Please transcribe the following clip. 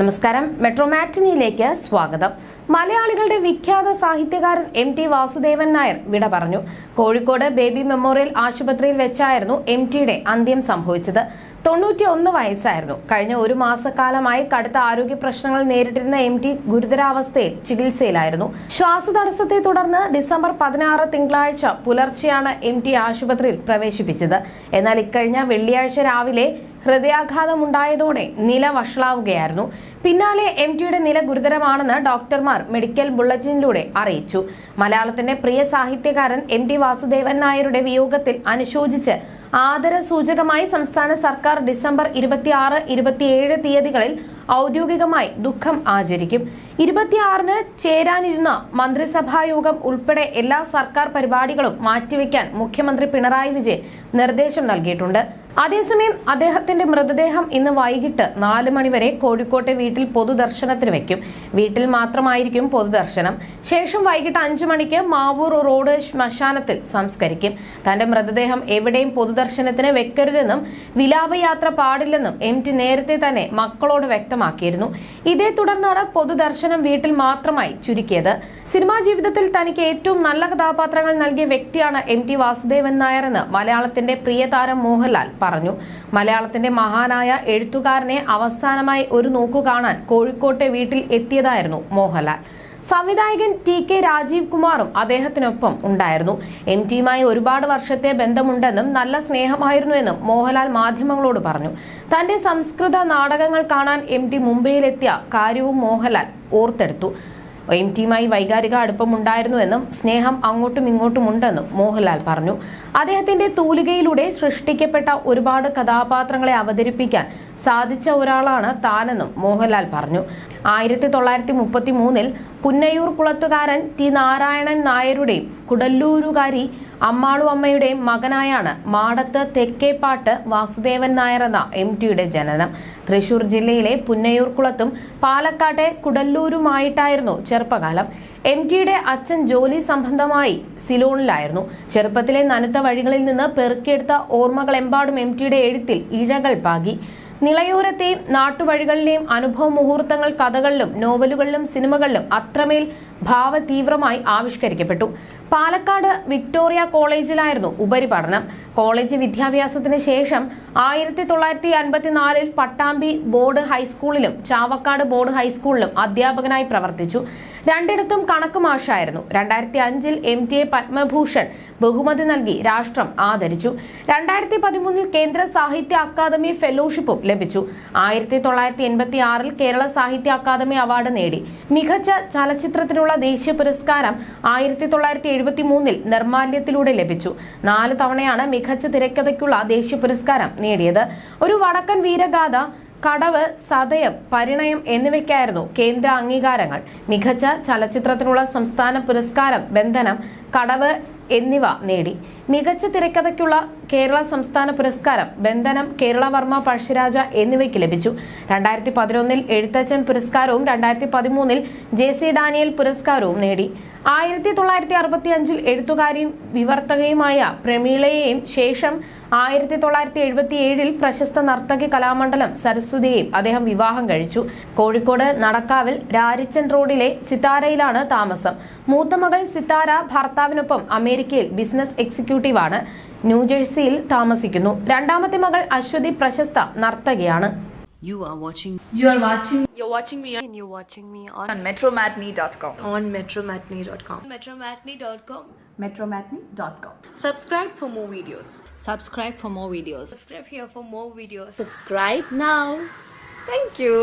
നമസ്കാരം. മെട്രോമാറ്റിനിയിലേക്ക് സ്വാഗതം. മലയാളികളുടെ വിഖ്യാത സാഹിത്യകാരൻ എം ടി വാസുദേവൻ നായർ വിട പറഞ്ഞു. കോഴിക്കോട് ബേബി മെമ്മോറിയൽ ആശുപത്രിയിൽ വെച്ചായിരുന്നു എം ടിയുടെ അന്ത്യം സംഭവിച്ചത്. തൊണ്ണൂറ്റി ഒന്ന് വയസ്സായിരുന്നു. കഴിഞ്ഞ ഒരു മാസക്കാലമായി കടുത്ത ആരോഗ്യ പ്രശ്നങ്ങൾ നേരിട്ടിരുന്ന എം ടി ഗുരുതരാവസ്ഥയിൽ ചികിത്സയിലായിരുന്നു. ശ്വാസതടസ്സത്തെ തുടർന്ന് ഡിസംബർ പതിനാറ് തിങ്കളാഴ്ച പുലർച്ചെയാണ് എം ടി ആശുപത്രിയിൽ പ്രവേശിപ്പിച്ചത്. എന്നാൽ ഇക്കഴിഞ്ഞ വെള്ളിയാഴ്ച രാവിലെ ഹൃദയാഘാതമുണ്ടായതോടെ നില വഷളാവുകയായിരുന്നു. പിന്നാലെ എം ടിയുടെ നില ഗുരുതരമാണെന്ന് ഡോക്ടർമാർ മെഡിക്കൽ ബുള്ളറ്റിനിലൂടെ അറിയിച്ചു. മലയാളത്തിന്റെ പ്രിയ സാഹിത്യകാരൻ എം ടി വാസുദേവൻ നായരുടെ വിയോഗത്തിൽ അനുശോചിച്ച് ആദര സൂചകമായി സംസ്ഥാന സർക്കാർ ഡിസംബർ ഇരുപത്തിയാറ് ഇരുപത്തിയേഴ് തീയതികളിൽ ഔദ്യോഗികമായി ദുഃഖം ആചരിക്കും. ഇരുപത്തിയാറിന് ചേരാനിരുന്ന മന്ത്രിസഭാ യോഗം ഉൾപ്പെടെ എല്ലാ സർക്കാർ പരിപാടികളും മാറ്റിവെക്കാൻ മുഖ്യമന്ത്രി പിണറായി വിജയൻ നിർദ്ദേശം നൽകിയിട്ടുണ്ട്. അതേസമയം അദ്ദേഹത്തിന്റെ മൃതദേഹം ഇന്ന് വൈകിട്ട് നാല് മണിവരെ കോഴിക്കോട്ടെ വീട്ടിൽ പൊതുദർശനത്തിന് വെക്കും. വീട്ടിൽ മാത്രമായിരിക്കും പൊതുദർശനം. ശേഷം വൈകിട്ട് അഞ്ചു മണിക്ക് മാവൂർ റോഡ് ശ്മശാനത്തിൽ സംസ്കരിക്കും. തന്റെ മൃതദേഹം എവിടെയും പൊതുദർശനത്തിന് വെക്കരുതെന്നും വിലാപയാത്ര പാടില്ലെന്നും എം ടി നേരത്തെ തന്നെ മക്കളോട് വ്യക്തമാക്കിയിരുന്നു. ഇതേ തുടർന്നാണ് പൊതുദർശനം വീട്ടിൽ മാത്രമായി ചുരുക്കിയത്. സിനിമാ ജീവിതത്തിൽ തനിക്ക് ഏറ്റവും നല്ല കഥാപാത്രങ്ങൾ നൽകിയ വ്യക്തിയാണ് എം ടി വാസുദേവൻ നായർ എന്ന് മലയാളത്തിന്റെ പ്രിയതാരം മോഹൻലാൽ. പറഞ്ഞു. മലയാളത്തിന്റെ മഹാനായ എഴുത്തുകാരനെ അവസാനമായി ഒരു നോക്കു കാണാൻ കോഴിക്കോട്ടെ വീട്ടിൽ എത്തിയതായിരുന്നു മോഹൻലാൽ. സംവിധായകൻ ടി കെ രാജീവ് കുമാറും അദ്ദേഹത്തിനൊപ്പം ഉണ്ടായിരുന്നു. എം ടിയുമായി ഒരുപാട് വർഷത്തെ ബന്ധമുണ്ടെന്നും നല്ല സ്നേഹമായിരുന്നുവെന്നും മോഹൻലാൽ മാധ്യമങ്ങളോട് പറഞ്ഞു. തന്റെ സംസ്കൃത നാടകങ്ങൾ കാണാൻ എം ടി മുംബൈയിലെത്തിയ കാര്യവും മോഹൻലാൽ ഓർത്തെടുത്തു. എം ടിയുമായി വൈകാരിക അടുപ്പമുണ്ടായിരുന്നുവെന്നും സ്നേഹം അങ്ങോട്ടും ഇങ്ങോട്ടും ഉണ്ടെന്നും മോഹൻലാൽ പറഞ്ഞു. അദ്ദേഹത്തിന്റെ തൂലികയിലൂടെ സൃഷ്ടിക്കപ്പെട്ട ഒരുപാട് കഥാപാത്രങ്ങളെ അവതരിപ്പിക്കാൻ സാധിച്ച ഒരാളാണ് താനെന്നും മോഹൻലാൽ പറഞ്ഞു. ആയിരത്തി തൊള്ളായിരത്തി മുപ്പത്തി മൂന്നിൽ പുന്നയൂർ കുളത്തുകാരൻ ടി നാരായണൻ നായരുടെയും കുടല്ലൂരുകാരി അമ്മാളു അമ്മയുടെ മകനായാണ് മാടത്ത് തെക്കേപ്പാട്ട് വാസുദേവൻ നായർ എന്ന എം ടിയുടെ ജനനം. തൃശൂർ ജില്ലയിലെ പുന്നയൂർകുളത്തും പാലക്കാട്ടെ കുടല്ലൂരുമായിട്ടായിരുന്നു ചെറുപ്പകാലം. എം ടിയുടെ അച്ഛൻ ജോലി സംബന്ധമായി സിലോണിലായിരുന്നു. ചെറുപ്പത്തിലെ നനുത്ത വഴികളിൽ നിന്ന് പെറുക്കിയെടുത്ത ഓർമ്മകളെമ്പാടും എം ടിയുടെ എഴുത്തിൽ ഇഴകൾ പാകി. നിളയോരത്തെയും നാട്ടുവഴികളിലെയും അനുഭവ മുഹൂർത്തങ്ങൾ കഥകളിലും നോവലുകളിലും സിനിമകളിലും അത്രമേൽ ഭാവതീവ്രമായി ആവിഷ്കരിക്കപ്പെട്ടു. പാലക്കാട് വിക്ടോറിയ കോളേജിലായിരുന്നു ഉപരിപഠനം. കോളേജ് വിദ്യാഭ്യാസത്തിന് ശേഷം ആയിരത്തി തൊള്ളായിരത്തി അൻപത്തിനാലിൽ പട്ടാമ്പി ബോർഡ് ഹൈസ്കൂളിലും ചാവക്കാട് ബോർഡ് ഹൈസ്കൂളിലും അധ്യാപകനായി പ്രവർത്തിച്ചു. രണ്ടിടത്തും കണക്ക് മാഷായിരുന്നു. രണ്ടായിരത്തി അഞ്ചിൽ എം ടി എ പത്മഭൂഷൺ ബഹുമതി നൽകി രാഷ്ട്രം ആദരിച്ചു. രണ്ടായിരത്തി പതിമൂന്നിൽ കേന്ദ്ര സാഹിത്യ അക്കാദമി ഫെലോഷിപ്പും ലഭിച്ചു. ആയിരത്തി തൊള്ളായിരത്തി എൺപത്തി ആറിൽ കേരള സാഹിത്യ അക്കാദമി അവാർഡ് നേടി. മികച്ച ചലച്ചിത്രത്തിനുള്ള ദേശീയ പുരസ്കാരം ആയിരത്തി തൊള്ളായിരത്തി എഴുപത്തി മൂന്നിൽ നിർമാല്യത്തിലൂടെ ലഭിച്ചു. നാല് തവണയാണ് മികച്ച തിരക്കഥയ്ക്കുള്ള ദേശീയ പുരസ്കാരം നേടിയത്. ഒരു വടക്കൻ വീരഗാഥ കടവ് സതയം പരിണയം എന്നിവയ്ക്കായിരുന്നു കേന്ദ്ര അംഗീകാരങ്ങൾ. മികച്ച ചലച്ചിത്രത്തിനുള്ള സംസ്ഥാന പുരസ്കാരം ബന്ധനം കടവ് എന്നിവ നേടി. മികച്ച തിരക്കഥയ്ക്കുള്ള കേരള സംസ്ഥാന പുരസ്കാരം ബന്ധനം കേരളവർമ്മ പഴശ്ശിരാജ എന്നിവയ്ക്ക് ലഭിച്ചു. രണ്ടായിരത്തി പതിനൊന്നിൽ എഴുത്തച്ഛൻ പുരസ്കാരവും രണ്ടായിരത്തി പതിമൂന്നിൽ ജെ സി ഡാനിയൽ പുരസ്കാരവും നേടി. ആയിരത്തി തൊള്ളായിരത്തി അറുപത്തി അഞ്ചിൽ എഴുത്തുകാരിയും വിവർത്തകയുമായ പ്രമീളയെയും ശേഷം ആയിരത്തി തൊള്ളായിരത്തി എഴുപത്തി ഏഴിൽ പ്രശസ്ത നർത്തകി കലാമണ്ഡലം സരസ്വതിയെയും അദ്ദേഹം വിവാഹം കഴിച്ചു. കോഴിക്കോട് നടക്കാവിൽ രാരിച്ചൻ റോഡിലെ സിതാരയിലാണ് താമസം. മൂത്ത മകൾ സിത്താര ഭർത്താവിനൊപ്പം അമേരിക്കയിൽ ബിസിനസ് എക്സിക്യൂട്ടീവാണ് ന്യൂജേഴ്സിയിൽ താമസിക്കുന്നു രണ്ടാമത്തെ മകൾ അശ്വതി പ്രശസ്ത നർത്തകിയാണ് You are watching You are watching You're watching me on, and you're watching me on, on metromatney.com. on metromatney.com. Metromatney.com. metromatney.com. Subscribe for more videos. Subscribe for more videos. Subscribe here for more videos. subscribe now. Thank you.